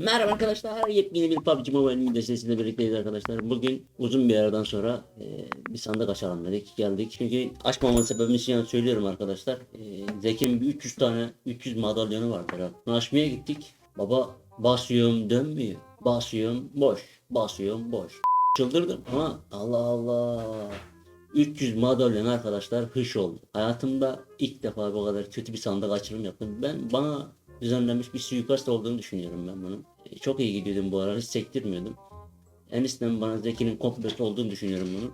Merhaba arkadaşlar. Yepyeni bir PUBG Mobile video birlikteyiz arkadaşlar. Bugün uzun bir aradan sonra e, bir sandık açalım dedik. Geldik. Çünkü açmamın sebebini şimdi söylüyorum arkadaşlar. E, Zeki'nin bir 300 tane 300 madalyonu vardır. ha. Bunu açmaya gittik. Baba basıyorum dönmüyor. Basıyorum boş. Basıyorum boş. Çıldırdım ama Allah Allah. 300 madalyon arkadaşlar hış oldu. Hayatımda ilk defa bu kadar kötü bir sandık açılım yaptım. Ben bana düzenlenmiş bir suikast olduğunu düşünüyorum ben bunun. E, Çok iyi gidiyordum bu ara hiç sektirmiyordum. Enis'ten bana Zeki'nin komplosu olduğunu düşünüyorum bunu.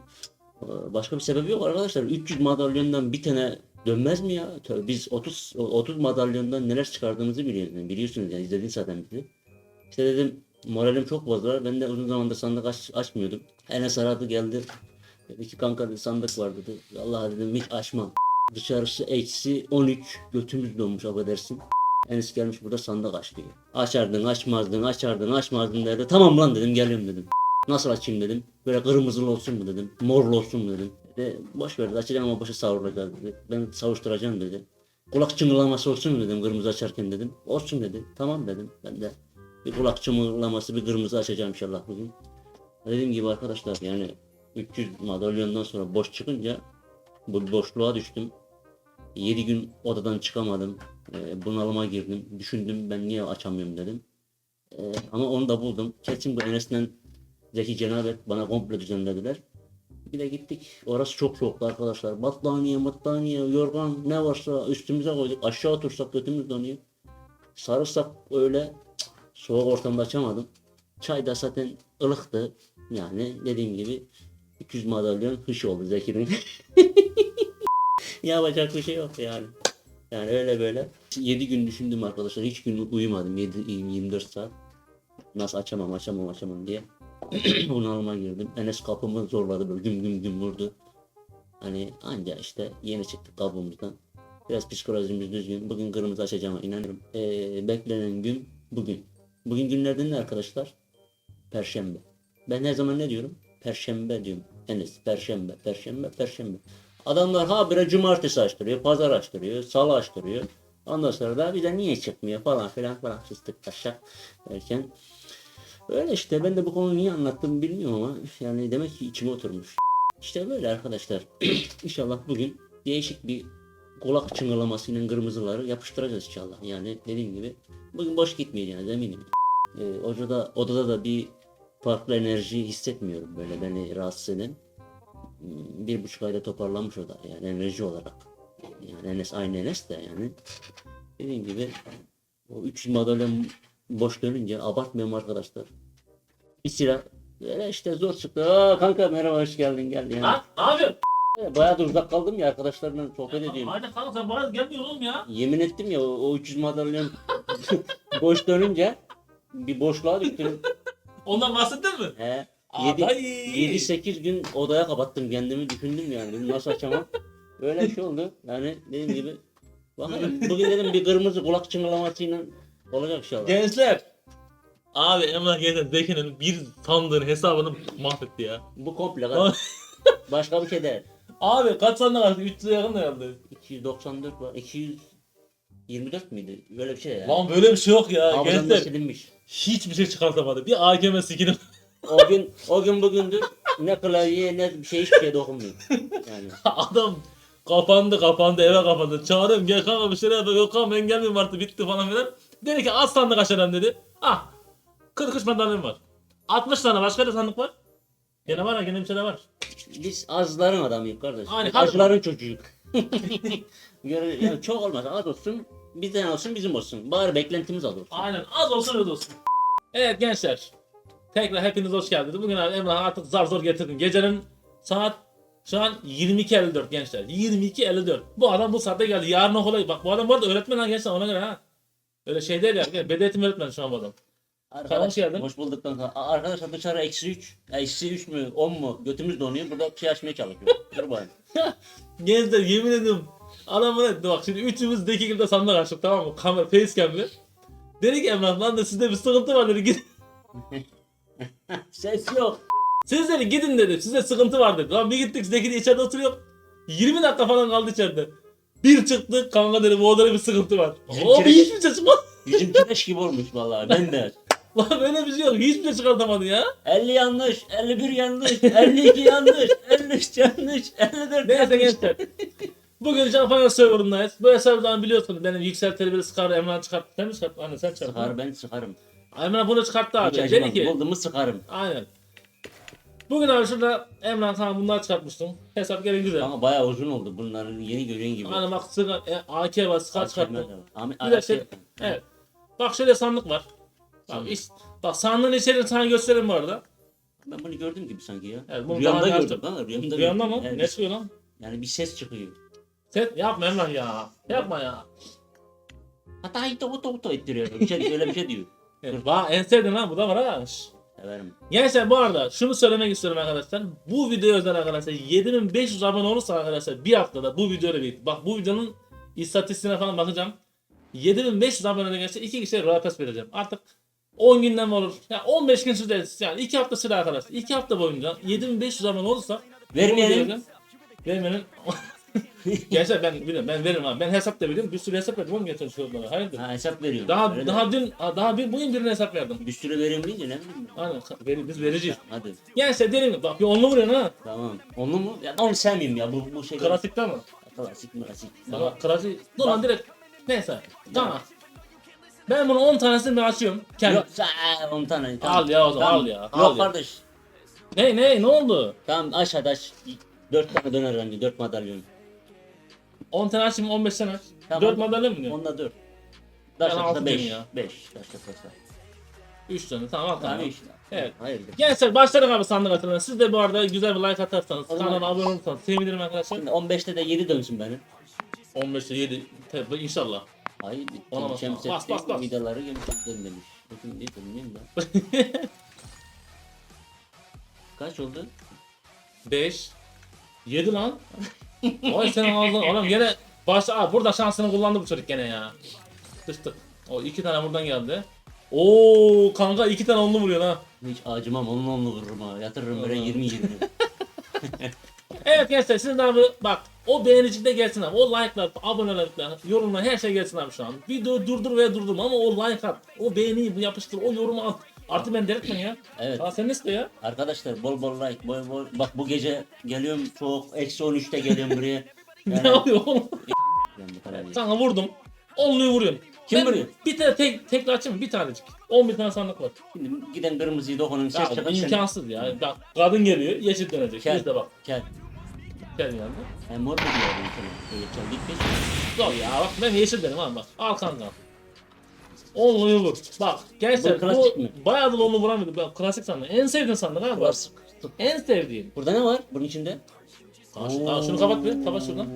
Ee, Başka bir sebebi yok arkadaşlar. 300 madalyondan bir tane dönmez mi ya? Biz 30 30 madalyondan neler çıkardığımızı biliyorsunuz. Biliyorsunuz yani izledin zaten bizi. İşte dedim moralim çok bozulur. Ben de uzun zamandır sandık aç, açmıyordum. Enes aradı geldi. Dedi ki kanka dedi, sandık var dedi. Allah dedim hiç açmam. Dışarısı eksi 13 götümüz donmuş affedersin. Enes gelmiş burada sandık aç diyor. Açardın açmazdın açardın açmazdın dedi. Tamam lan dedim geliyorum dedim. Nasıl açayım dedim. Böyle kırmızılı olsun mu dedim. Morlu olsun mu dedim. Dedi, boş ver dedi, açacağım ama başı savrulacak dedi. Ben savuşturacağım dedi. Kulak çınlaması olsun mu dedim kırmızı açarken dedim. Olsun dedi. Tamam dedim. Ben de bir kulak çınlaması bir kırmızı açacağım inşallah bugün. Dediğim gibi arkadaşlar yani 300 madalyondan sonra boş çıkınca bu boşluğa düştüm. 7 gün odadan çıkamadım. E, bunalıma girdim. Düşündüm ben niye açamıyorum dedim. E, ama onu da buldum. Kesin bu Enes'ten Zeki Cenabet bana komple düzenlediler. Bir de gittik. Orası çok soğuktu arkadaşlar. Battaniye, battaniye, yorgan ne varsa üstümüze koyduk. Aşağı otursak götümüz donuyor. Sarılsak öyle soğuk ortamda açamadım. Çay da zaten ılıktı. Yani dediğim gibi 200 madalyon hış oldu Zeki'nin. Yapacak bir şey yok yani. Yani öyle böyle. 7 gün düşündüm arkadaşlar. Hiç gün uyumadım. 7, 24 saat. Nasıl açamam açamam açamam diye. Bunalıma girdim. Enes kapımı zorladı böyle güm güm güm vurdu. Hani anca işte yeni çıktık kabuğumuzdan. Biraz psikolojimiz düzgün. Bugün kırmızı açacağıma inanıyorum. Ee, beklenen gün bugün. Bugün günlerden ne arkadaşlar? Perşembe. Ben her zaman ne diyorum? Perşembe diyorum. Enes perşembe, perşembe, perşembe. Adamlar habire cumartesi açtırıyor, pazar açtırıyor, salı açtırıyor. Ondan sonra da bize niye çıkmıyor falan filan falan fıstık taşak derken. Öyle işte ben de bu konuyu niye anlattım bilmiyorum ama yani demek ki içime oturmuş. İşte böyle arkadaşlar. İnşallah bugün değişik bir kulak çıngılamasıyla kırmızıları yapıştıracağız inşallah. Yani dediğim gibi bugün boş gitmeyeceğiz eminim. Ee, odada, odada da bir farklı enerji hissetmiyorum böyle beni rahatsız eden. Bir buçuk ayda toparlanmış o da yani enerji olarak. Yani Enes aynı Enes de yani. Dediğim gibi o 300 madalyon boş dönünce abartmıyorum arkadaşlar. Bir silah böyle işte zor çıktı. Aa kanka merhaba hoş geldin gel yani. Ne yapıyorsun? Bayağı da uzak kaldım ya arkadaşlarla sohbet ediyorum. Aynen kanka sen bana gelmiyor oğlum ya. Yemin ettim ya o, o 300 madalyon boş dönünce bir boşluğa düştüm. Ondan bahsettin mi? He. Aa, 7 dayı. 7-8 gün odaya kapattım kendimi düşündüm yani dedim nasıl açamam. Öyle bir şey oldu. Yani dediğim gibi bakalım bugün dedim bir kırmızı kulak çınlamasıyla olacak inşallah. Gençler. Abi Emrah Gençler Zeki'nin bir sandığın hesabını mahvetti ya. Bu komple kaç. Başka bir şey değil. Abi kaç sandık açtı? 300'e yakın herhalde. 294 var. 224 müydü? Böyle bir şey ya. Lan böyle bir şey yok ya. Hafızamda Gençler silinmiş. hiçbir şey çıkartamadı. Bir AKM skini. O gün o gün bugündür ne klavye ne bir şey hiçbir şey dokunmuyor. Yani Adam kapandı kapandı eve kapandı. Çağırıyorum gel kanka bir şeyler yapıyor. Yok kanka ben gelmiyorum artık bitti falan filan. Dedi ki az sandık açalım dedi. Ah 43 madalyam var. 60 tane başka da sandık var. Gene var ha gene bir şeyler var. biz azların adamıyız kardeş. Aynen, çocuğuyuk. Göre- yani çok olmaz az olsun bizden olsun bizim olsun. Bari beklentimiz az olsun. Aynen az olsun öz olsun. Evet gençler. Tekrar hepiniz hoş geldiniz. Bugün abi Emrah artık zar zor getirdim. Gecenin saat şu an 22.54 gençler. 22.54. Bu adam bu saatte geldi. Yarın okula bak bu adam bu arada öğretmen ha gençler ona göre ha. Öyle şey değil ya. Eğitimi öğretmeni şu an bu adam. Arkadaş, hoş geldin. Hoş bulduk kanka. Arkadaşlar dışarı eksi 3. Eksi 3 mü 10 mu? Götümüz donuyor. Burada şey açmaya çalışıyor. Dur bakayım. Gençler yemin ediyorum. Adam bana bak şimdi üçümüz de iki sandık açtık tamam mı? Kamera facecam'le. Dedi ki Emrah lan da sizde bir sıkıntı var dedi. Ses yok. Siz dedi gidin dedi. Sizde sıkıntı var dedi. Lan bir gittik Zeki de içeride oturuyor. 20 dakika falan kaldı içeride. Bir çıktı kanka dedi bu odada bir sıkıntı var. Bizim O bir kireç- hiçbir şey çıkmadı. Yüzüm kireç gibi olmuş vallahi. Ben de. Lan böyle bir şey yok. Hiçbir şey çıkartamadın ya. 50 yanlış, 51 yanlış, 52 yanlış, 53 yanlış, 54 Neyse yanlış. gençler. Bugün Japonya serverındayız. Bu hesaptan biliyorsunuz benim yükselteli bir Scar Emrah çıkarttı. Sen mi çıkarttın? Anne sen çıkarttın. Sıkar ben sıkarım. Emrah bunu çıkarttı abi. Hiç Dedi ki. Buldum mu sıkarım. Aynen. Bugün abi şurada Emrah tamam bunlar çıkartmıştım. Hesap gene güzel. Ama bayağı uzun oldu bunların yeni gören gibi. Hani bak Scar, e, AK var Scar çıkarttı. Ahmet Bir de şey, evet. Bak şöyle sandık var. Bak, iş, bak sandığın içeriğini sana göstereyim bu arada. Ben bunu gördüm gibi sanki ya. Evet, bunu rüyamda daha gördüm. Ha, rüyamda gördüm. mı? Evet. Ne çıkıyor lan? Yani bir ses çıkıyor. Sen yapma Emrah ya. Yapma ya. Hatta ito oto oto ettiriyor. Bir şey, öyle bir şey diyor. Evet, bak en sevdiğin lan bu da var ha. Severim. Gençler bu arada şunu söylemek istiyorum arkadaşlar. Bu video özel arkadaşlar 7500 abone olursa arkadaşlar bir haftada bu videoyla birlikte. Bak bu videonun istatistiğine falan bakacağım. 7500 abone gelirse iki kişiye Royal Pass vereceğim. Artık 10 günden mi olur? Ya 15 gün süreriz. Yani 2 hafta süre arkadaşlar. 2 hafta boyunca 7500 abone olursa bu Vermeyelim. Gençler ben biliyorum ben veririm abi. Ben hesap da biliyorum. Bir sürü hesap verdim oğlum geçen şuralara. Hayırdır? Ha hesap veriyorum. Daha Öyle daha dün daha bir bugün birine hesap verdim. Bir sürü veriyorum deyince ne bileyim. ben. Aynen veri- biz vereceğiz. Hadi. Gençler dedim mi? Bak bir onlu vuruyorsun ha. Tamam. Onu mu? Ya onu sevmeyeyim ya bu bu şey. Klasikte mi? Klasik klasik. Tamam. Klasik. Dur lan direkt. Neyse. Tamam. Ben bunu 10 tanesini bir açıyorum. Kendim. Yok sen 10 tane. Tamam. Al ya o zaman Tamam. al ya. Yok Al ya. kardeş. Ne ne ne oldu? Tamam aç hadi aç. 4 tane döner önce 4 madalyon. 10 tane açayım 15 tane aç. Tamam. 4 madalya mı diyor? Onda 4. Ben Daş altı atsa 5. diyorum ya. 5. Daş atsa. 3 tane tamam al tamam. işte. Evet. Hayırdır. Gençler başladık abi sandık atılımına. Siz de bu arada güzel bir like atarsanız, O zaman- kanala abone olursanız sevinirim arkadaşlar. Şimdi 15'te de 7 dönsün benim. 15'te 7 tabii inşallah. Hayır. Ona bas, Şemsettin bas, bas, bas. vidaları genişlettim demiş. Bakın değil bilmiyorum da. Kaç oldu? 5 7 lan. Vay senin ağzın. Oğlum gene başta Aa, burada şansını kullandı bu çocuk gene ya. Sıçtık. O iki tane buradan geldi. Oo kanka iki tane onlu vuruyor ha. Hiç acımam onun onunla vururum ha. Yatırırım böyle 20 20. Evet gençler siz de abi bak o beğenici de gelsin abi. O like'lar, abonelikler, yorumlar her şey gelsin abi şu an. Video durdur veya durdurma ama o like at. O beğeniyi bu yapıştır. O yorumu at. Artık ben delirtme ya. Evet. Aa sen ne istiyor ya? Arkadaşlar bol bol like bol bol. Bak bu gece geliyorum çok eksi 13'te geliyorum buraya. Yani, Ne yapıyor oğlum? Bu kadar. Sana vurdum. Onluyu vuruyorum. Kim Ben vuruyor? Bir tane tek, tekli açayım? Bir tanecik. 11 tane sandık var. Şimdi giden kırmızıyı dokunun ses Ya çıkın sen. imkansız ya. Bak kadın geliyor, yeşil dönecek. Kel. Biz de bak. Gel. Gel yandı. Yani mor mu diyor bu sana? Böyle çal git geç. Zor ya bak ben yeşil dedim abi bak. Al kanka. Onluyu vur. Bak gençler Bu klasik mi? bayağıdır vuramıyorduk. Ben klasik sandık. En sevdiğin sandık abi. Klasik. En sevdiğin. Burada ne var bunun içinde? Aa, şu- aa, şunu kapat bir. Kapat şuradan.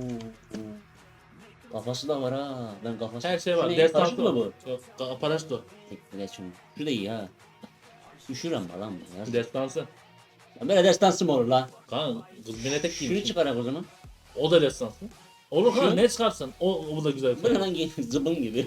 Kafası da var ha. Ben kafası. Her şey var. Şu ne? Destan Karışık mı bu? Yok. ka- Paraşütü. Tekrar şunu. Şu da iyi ha. Üşür ama lan bu ya. Destansı. Ya Böyle destansı mı olur lan? Kanka kız bine tek Şunu giymiş. çıkarak o zaman. O da destansı. Olur Şu? ne çıkarsın? O, o bu da güzel. bir Bu şey. ne lan giy- zıbın gibi.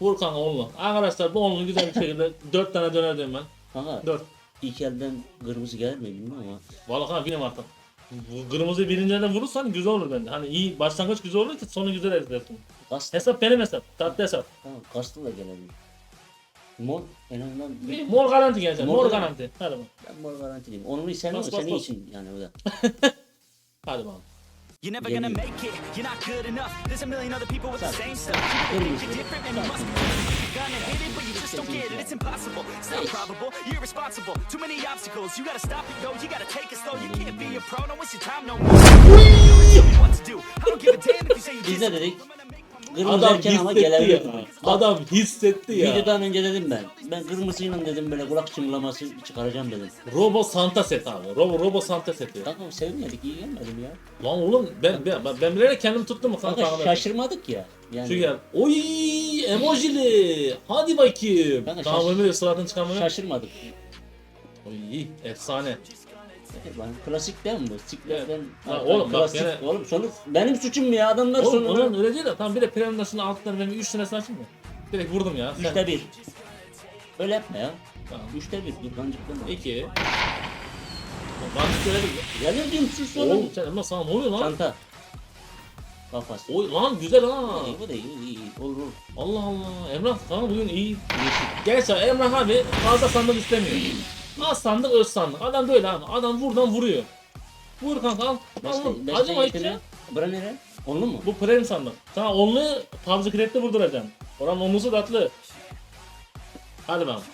Vur kanka onlu. Arkadaşlar bu onlu güzel bir şekilde 4 tane döner diyorum ben. Kanka 4. ilk elden kırmızı gelir mi bilmiyorum ama. Valla kanka bilmiyorum artık. Bu kırmızı birinciden vurursan güzel olur bende. Hani iyi başlangıç güzel olur ki sonu güzel edersin. Kastı. Hesap benim hesap. Tatlı hesap. Tamam kastı da gelebilir. Mor en azından Mor garanti gelecek. Mor Mor, garanti. garanti. Hadi bakalım. ben mor garantiliyim. Onu sen Bas, bas, senin bas. için yani o da. Hadi bakalım. You're never Yeah, gonna you- make it. You're not good enough. There's a million other people with the same stuff. You think you're different, man. You must be gonna hit it, but you just don't get it. It's impossible. It's not probable. You're irresponsible. Too many obstacles. You gotta stop it, yo. You gotta take it slow. You can't be a pro. Don't waste your time no more. Tell me what to do. I don't give a damn if you say you just. Kırmızı Adam erken ama gelebilir. ya. Bak, Adam hissetti ya. Videodan önce dedim ben. Ben kırmızıyla dedim böyle kulak çınlaması çıkaracağım dedim. Robo Santa set abi. Robo, Robo Santa seti. Kanka sevmedik iyi gelmedim ya. Lan oğlum ben ben, ben, ben bilerek kendimi tuttum mu kanka? Kanka kanka? şaşırmadık ya. Yani Şu gel. Oy emojili. Hadi bakayım. Kanka Tamam şaş- Ömer'e suratını çıkarmaya. şaşırmadık. Oy efsane. Lan klasik değil mi bu? Siklerden. Ya oğlum bak klasik. gene- Oğlum sonu benim suçum mu ya adamlar Oğlum, sonu. oğlum öyle değil de tam bir de premium'dasını altından ben 3 tanesini açayım mı? Direkt vurdum ya. Sen. Üçte bir. Böyle yapma ya. Tamam. Üçte bir. Dur kancıklama. 2. Bak şöyle bir. Gelir diyorum sus oğlum. Oğlum sen ama sana ne oluyor lan? Çanta. Kafası. Oy lan güzel ha. İyi, bu da iyi, iyi. Olur olur. Allah Allah. Emrah kanka bugün iyi. Gerçi Emrah abi fazla sandık istemiyor. Öz sandık. Adam böyle abi. Adam buradan vuruyor. Vur kanka al. Al, başka Acıma hiç yeşili. ya. Bura nere? Onlu mu? Bu premium sandık. Sana onlu PUBG Crack'te vurduracaksın. Oranın onlusu tatlı. Hadi bakalım.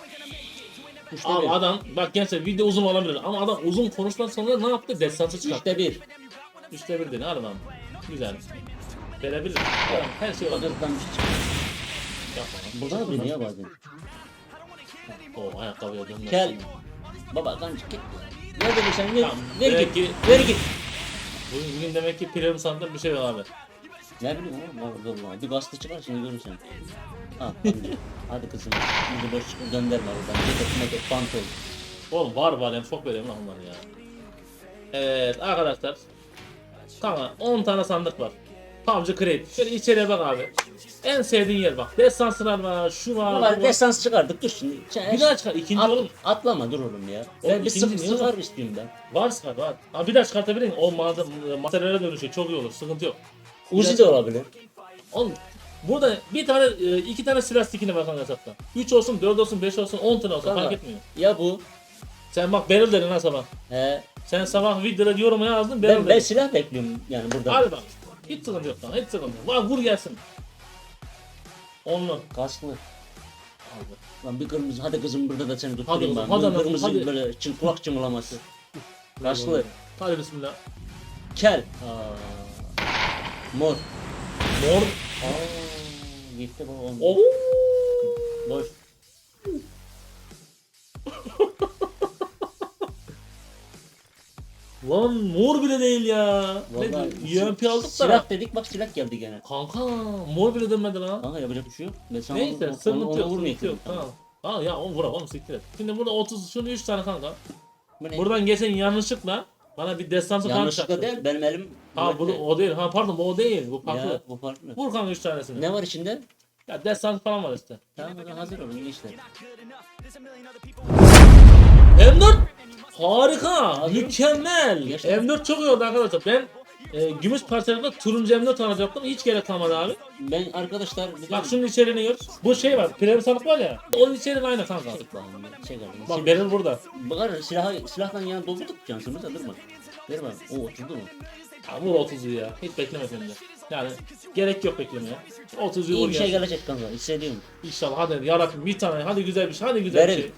Üçte Abi bir. adam bak gençler video uzun olabilir ama adam uzun konuşmadan sonra ne yaptı? Destansı çıkarttı. Üçte bir. Üçte bir dedi. Hadi bakalım. Güzel. Verebilir. Tamam, Her şey olabilir. Bakırdan bir şey çıkıyor. Yapma lan. Burada da biniyor bazen. O ayakkabıya dönmez. Kel. Baba kancık git. Ver dedi sen ver. Tamam, Ver git. ki- Ver git. Bugün, bugün demek ki premium sandık bir şey var abi. Ne bileyim oğlum var vallahi. Bir gazete çıkar şimdi görürsen. Ha, hadi. hadi kızım. Bizi boş çıkıp gönderme oradan. Ceket, meket, pantol. Oğlum var var hem çok veriyorum lan onları ya. Evet arkadaşlar. Kanka 10 tane sandık var. PUBG Crate. Şöyle içeriye bak abi. En sevdiğin yer bak. Destansılar var, şu var, bu Valla var. desans çıkardık dur şimdi. Bir daha çıkar. İkinci At- oğlum. Atlama dur oğlum ya. Oğlum Ben bir ikinci sıfır niye sıfır oğlum? istiyorum ben. Var sıkar var. Abi bir daha çıkartabilir? O malzeme, materyale dönüşüyor. Çok iyi olur. Sıkıntı yok. Uzi de olabilir. Oğlum burada bir tane, e, iki tane silah stikine bakın hesapta. 3 olsun, 4 olsun, 5 olsun, 10 tane olsun Kanka, fark etmiyor. Ya bu. Sen bak Beryl dedin ha sabah. He. Sen sabah videoda yoruma yazdın Beryl Ben, ben dedin. silah bekliyorum yani burada. Hadi bak. Hiç sıkıntı yok lan. Hiç sıkıntı yok. Bak vur gelsin. Onlu. Kasklı. Abi. Lan bir kırmızı hadi kızım burada da seni tutturayım Hadi ben. hadi anam, kırmızı hadi. böyle çın, kulak çınlaması. Kasklı. Hadi bismillah. Kel. Aa. Mor. Mor. Aa, gitti on. Oo. Boş. Lan mor bile değil ya. Vallahi Ne UMP aldık da. Silah dedik bak silah geldi gene. Kanka mor bile dönmedi lan. Kanka yapacak bir şey yok. Ben sana Neyse onu, sıkıntı onu, yok. onu Sıkıntı yok. Tamam. Ha ya onu vuram oğlum siktir et. Şimdi burada 30 şunu 3 tane kanka. Bu ne? Buradan geçen yanlışlıkla bana bir destansı kan Yanlışlıkla değil benim elim. Ha bu o değil. Ha pardon bu o değil. Bu farklı. Ya bu farklı. Vur kanka 3 tanesini. Ne var içinde? Ya destansı falan var işte. Tamam hadi hazır olun işler. M4 harika, Abi. mükemmel. Gerçekten. M4 çok iyi oldu arkadaşlar. Ben e, gümüş parçalarında turuncu M4 alacaktım. Hiç gerek kalmadı abi. Ben arkadaşlar bir Bak şunun içeriğini gör. Bu şey var, premium sandık var ya. Onun içeriği aynı kanka. Çek bakayım ben, çek abi. Bak benim burada. Bakar silahı, silahla yani doldurduk cansımız da durma. Ver bak. O oturdu mu? Ya vur 30'u ya. Hiç beklemedim de. Yani gerek yok beklemeye. 30'u İyi vur bir şey gelecek kanka hissediyorum. İnşallah hadi yarabbim bir tane. Hadi güzel bir şey. Hadi güzel bir Verin. şey.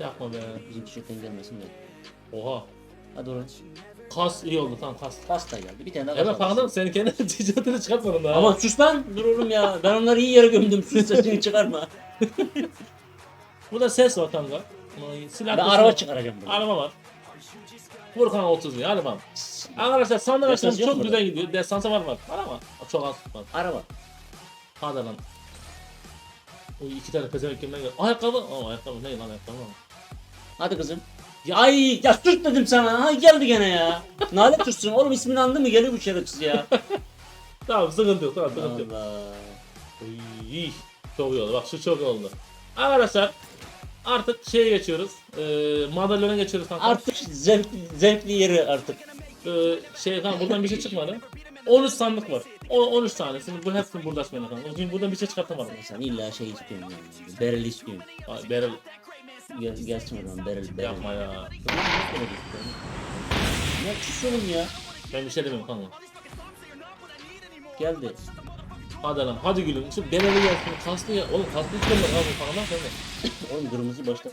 Yapma be. Bizim tişörtten gelmesin de. Oha. Hadi oraya. Kas iyi oldu tamam kas. Pasta geldi. Bir tane daha Hemen pasta pardon senin kendi ticaretini çıkartmadın daha. Ama sus lan. Dur oğlum ya. Ben onları iyi yere gömdüm. Sus sesini çıkarma. Burada ses var kanka. Silah Ben araba çıkaracağım bunu. Araba var. Vur kanka 30 lira hadi bakalım. Arkadaşlar sandık yok çok mu güzel gidiyor. Destansı var var. Var ama çok az var. Araba. Hadi lan. O iki tane pezevenk kimden geldi? Ayakkabı. Aa ayakkabı ne lan ayakkabı? Hadi kızım. Ya, ay ya sus dedim sana. Ay geldi gene ya. Nalet tutsun. Oğlum ismini andı mı geliyor bu şerefsiz ya. Tamam sıkıntı yok tamam sıkıntı yok. Allah. Uy, çok iyi oldu bak şu çok iyi oldu. Arkadaşlar artık şeye geçiyoruz. Ee, madalyona geçiyoruz kanka. Artık zevk, zevkli yeri artık. Ee, şey kanka buradan bir şey çıkmadı. 13 sandık var. O 13 tanesini bu hepsini burada açmayın kanka. Bugün buradan bir şey çıkartamadım. Sen illa şey istiyorsun yani. Beril istiyorsun. Ay Gel, gelsin o zaman Beril. Beril. yapma ya. Ne oğlum ya. Ben bir şey demiyorum kanka. Geldi. Hadi lan hadi gülüm. Şu Beril'i gelsin. Kaslı ya. Oğlum kaslı istemiyor abi falan lan sen de. Oğlum kırmızı başta.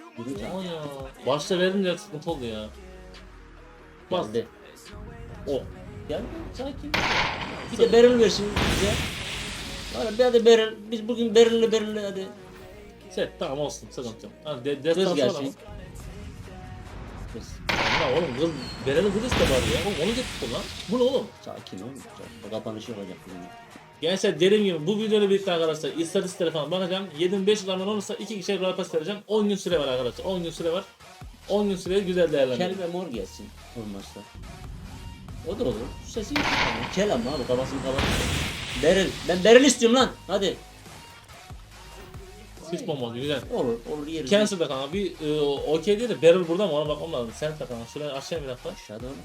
Aman ya. Başta verince sıkıntı oldu ya. Bas. Geldi. Oh. Gel sakin. Bir de Beril versin bize. Hadi bir hadi Beril. Biz bugün Beril'le Beril'le hadi. Set tamam olsun sıkıntı yok. Hadi de, Kız var ama. gelsin. Kız. Ya oğlum kız Beril'in kız iste var ya. Oğlum onu getirdi lan. Bu ne oğlum? Sakin ol. Kapanışı olacak bunun. Gençler dediğim gibi bu videoyla birlikte arkadaşlar istatistiklere falan bakacağım. 7500 zaman olursa iki kişiye Royal Pass vereceğim. 10 gün süre var arkadaşlar. 10 gün süre var. 10 gün süreyi güzel değerlendirin. Kel ve mor gelsin olmazsa. O da olur. Sesi yok. Kel ama abi kafasını kapatıyor. Beril. Ben Beril istiyorum lan. Hadi. Hiç bomba güzel. Olur. Olur yeriz. Cancel de kanka bir e, okey değil de Beryl burada mı ona bakmam lazım. Sen de kanka şuraya aşağıya bir dakika. Aşağıda oğlum.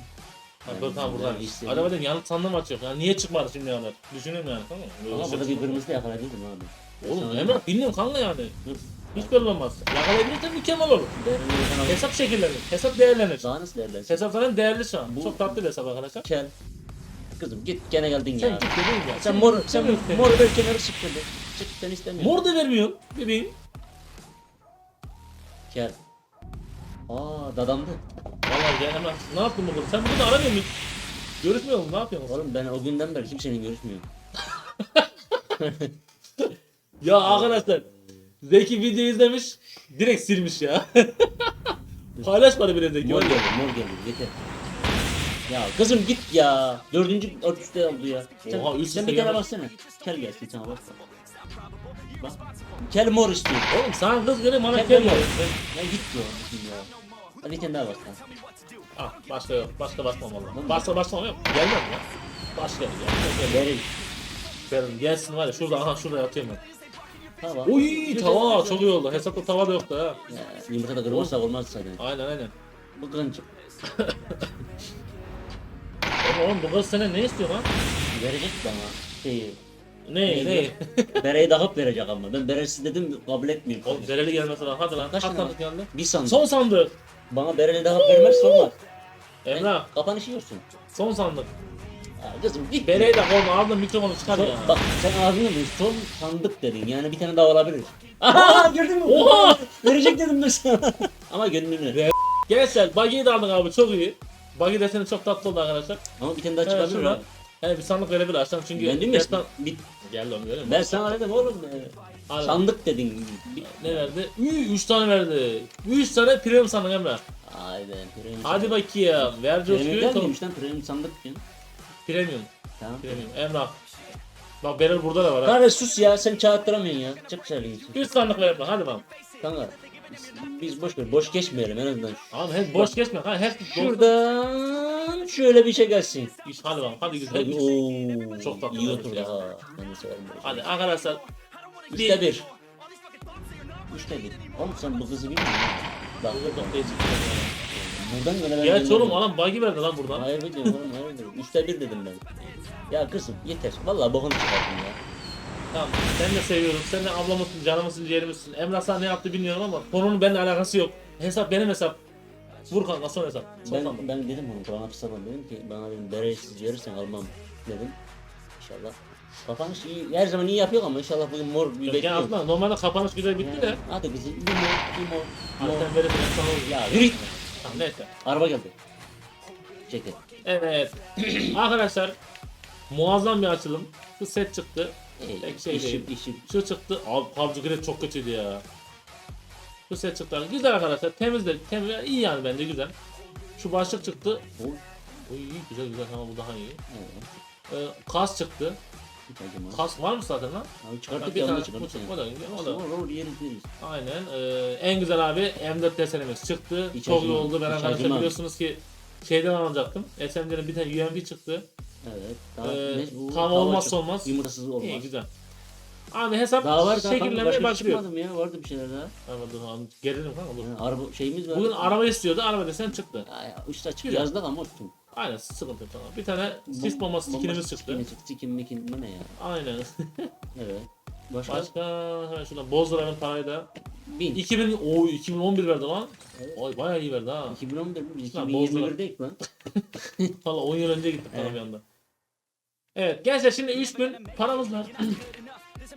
Ha, Ben- dur tamam buradan. Acaba dedim yanlış sandım açıyor. Yani niye çıkmadı şimdi yani? Düşünüyorum yani tamam mı? Böyle Ama burada bir çıkmadı. kırmızı da yakalayabilirdim abi. Oğlum Emrah bilmiyorum kanka yani. Hiç belli olmaz. Yakalayabilirsen mükemmel olur. Değerlendirme falan- Hesap şekillenir. Hesap değerlenir. Daha nasıl değerlensin? Hesap zaten değerli şu an. Bu- Çok tatlı bir hesap arkadaşlar. Kel. Kızım git gene geldin Sen ya. git dedin ya. Sen mor, sen mor ver kenarı çık dedi. Çık ben istemiyorum. Mor da vermiyorsun bebeğim. Kel. Aa dadamdı. Vallahi ya Emrah ne yaptın bugün? Sen bugün aramıyor musun? Görüşmüyor musun? Ne yapıyorsun? Oğlum ben o günden beri kimsenin görüşmüyorum. Ya arkadaşlar Zeki video izlemiş direkt silmiş ya. Paylaşmadı bile Zeki. Mor geldi, mor geldi. Yeter. Ya kızım git ya. Dördüncü alt üstte oldu ya. Sen, Oha, üst sen üste bir tane gelmiş. baksana. Kel gelsin sana bak. Bak. Kel mor istiyor. Oğlum sana kız göre bana Kel kel mor. ya. Ya git diyor. bizim ya. Hadi bir tane daha bak lan. Ah başka yok. Başka basmam valla. Başka basmam yok. Gelmem ya. Başka bir ya. Verin. Verin gelsin var ya şurada aha şurada yatıyorum ben. Tamam. Uy tava çok iyi oldu. Hesapta tava da yoktu ha. Ya, yumurta da kırmazsak olmaz zaten. Aynen aynen. Bu kılıncı. Oğlum, oğlum bu kız sana ne istiyor lan? Verecek bana. Şeyi. Ne ne? Bereyi takıp verecek ama. Ben beresiz dedim kabul etmiyorum. Oğlum dereli gelmesi lan hadi lan. Kaç Kaç tane sandık geldi? Bir sandık. Son sandık. Bana bereli takıp vermezse olmaz. Emrah Kapanışı yiyorsun. son sandık. Ya kızım git. Bereyi de olma ağzından mikrofonu çıkar ya. bak sen ağzını mı? Son sandık dedin. Yani bir tane daha olabilir. Aha gördün mü? Oha! Verecek dedim ben sana. ama gönlünü. Ve- Gençler buggy'yi de aldık abi çok iyi. Buggy deseni çok tatlı oldu arkadaşlar. Ama bir tane daha Evet, çıkabilir şurada. ha. Yani bir sandık verebilir açsam çünkü Ben değil mi? destan- Bir, Geldi onu görüyor musun? ben sana dedim oğlum. e, Hadi. sandık dedin. Bir, Ne verdi? 3 tane verdi. 3 tane premium sandık. Haydi. Premium Hadi bakayım. Ver Premium coşkuyu. miymiş lan? Premium sandık diyorsun. Premium. Tamam. Premium. Emrah. Bak Beryl burada da var ha. Kanka sus ya sen çağırttıramıyorsun ya. Çık dışarı git. 3 sandık ver Emrah hadi bakalım. Kanka biz, biz boş ver, boş geçmeyelim en azından. Abi hep boş geçme. Ha hep. Şuradan şöyle bir şey gelsin. İş hadi bakalım. Hadi güzel. Hadi, ooo. Çok tatlı iyi oturdu ya. ha. Ben de severim böyle Hadi arkadaşlar. Üçte bir. Üçte bir. Oğlum sen bu kızı bilmiyor musun? Bak buradan. Buradan böyle ben oğlum bilmiyorum. adam buggy verdi lan buradan. Hayır biliyorum oğlum hayır biliyorum. Üçte bir dedim ben. Ya kızım yeter. Vallahi bokunu çıkarttın ya. Tamam sen de seviyorum. Sen de ablamızsın, canımızsın, ciğerimizsin. Emrah sana ne yaptı bilmiyorum ama konunun benimle alakası yok. Hesap benim hesap. Vur kanka son hesap. Son. Ben, ben dedim onu Kur'an Hafız'a dedim ki bana dedim beresiz verirsen almam dedim. İnşallah. Kapanış iyi, her zaman iyi yapıyor ama inşallah bugün mor bir Yani bekliyor. aslında normalde kapanış güzel bitti de. Hadi kızım bir mor bir mor. Sen verirsen efsane olur. Ya yürü neyse. Araba geldi. Çekil. Evet. Arkadaşlar muazzam bir açılım. Bu set çıktı. Tek şey işim, değil. işim. Şu çıktı. Abi PUBG Grid çok kötüydü ya. Bu set çıktı. Güzel arkadaşlar. Temiz de temiz iyi yani bence güzel. Şu başlık çıktı. Oy. Oy güzel güzel ama bu daha iyi. Ee, kas çıktı. Hiç acıma. Kas var mı zaten lan? Abi çıkarttık bir ya tane onu bu çıkarttık. çıkmadı. O da. Olur yeriz yeriz. Aynen. Ee, en güzel abi M4 desenimiz çıktı. Hiç Çok iyi oldu. Ben arkadaşlar biliyorsunuz ki şeyden alacaktım. SMG'nin bir tane UMP çıktı. Evet. Daha, Ee, bu, tam olmazsa olmaz. Yumurtasız olmaz. İyi güzel. Abi hesap Daha var şekillenmeye başka başlıyor. çıkmadım ya vardı bir şeyler daha. Ama dur abi gerilim kanka dur. Yani araba şeyimiz var. Bugün araba istiyordu. Araba desen çıktı. Ya, üst açık Güzel. yazdık ama olsun. Aynen sıkıntı tamam. Bir tane sis bombası skinimiz çıktı. Çıktı. Skin mikin bu ne ya? Aynen. Evet. Başka? Başka hemen şuradan Bozdura'nın parayı da. 1000. 2000 o 2011 verdi lan. Evet. Oy bayağı iyi verdi ha. 2011 mi? Biz Lan 2021'deyiz lan. Valla 10 yıl önce gittik Evet. bir anda. Evet gençler şimdi 3000 paramız var.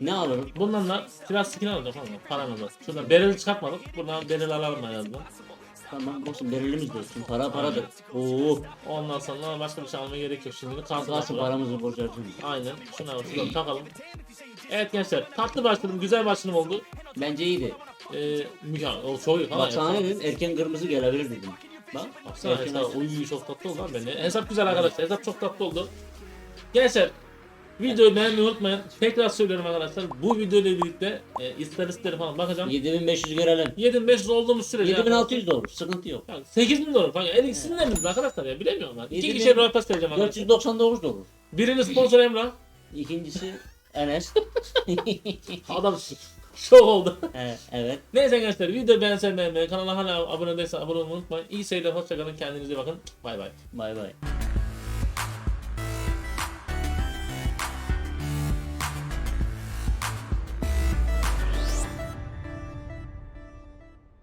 Ne alırım? Bundan da silah skin alacağım falan. Paramız var. Şuradan beril çıkartmadık. Buradan beril alalım herhalde. Tamam olsun berelimiz de olsun. Para paradır. Oo. Ondan sonra başka bir şey almaya gerek yok. Şimdi kalsın. Aklına. paramızı borcarcıyız. Aynen. Şuna şuradan takalım. Evet gençler tatlı başladım. Güzel başladım oldu. Bence iyiydi. Ee, mükemmel. O çok iyi. Bak sana dedim? Erken kırmızı gelebilir dedim. Bak. Baksana erken hesap, uy çok tatlı oldu lan beni. Hesap güzel arkadaşlar. Hesap çok tatlı oldu. Gençler videoyu beğenmeyi unutmayın. Tekrar söylüyorum arkadaşlar. Bu videoyla birlikte e, istatistikleri falan bakacağım. 7500 görelim. 7500 olduğumuz sürece 7600 de olur. Sıkıntı yok. yani 8000 de olur. Kanka en ikisini de mi arkadaşlar ya bilemiyorum ben. İki 7000 kişiye Royal Pass vereceğim arkadaşlar. 499 da olur. Birini sponsor Emrah. İkincisi Enes. Adam şok oldu. Evet. Neyse gençler video beğensen beğenmeyi kanala hala abone değilsen abone olmayı unutmayın. İyi seyirler hoşçakalın kendinize bakın. Bay bay. Bay bay.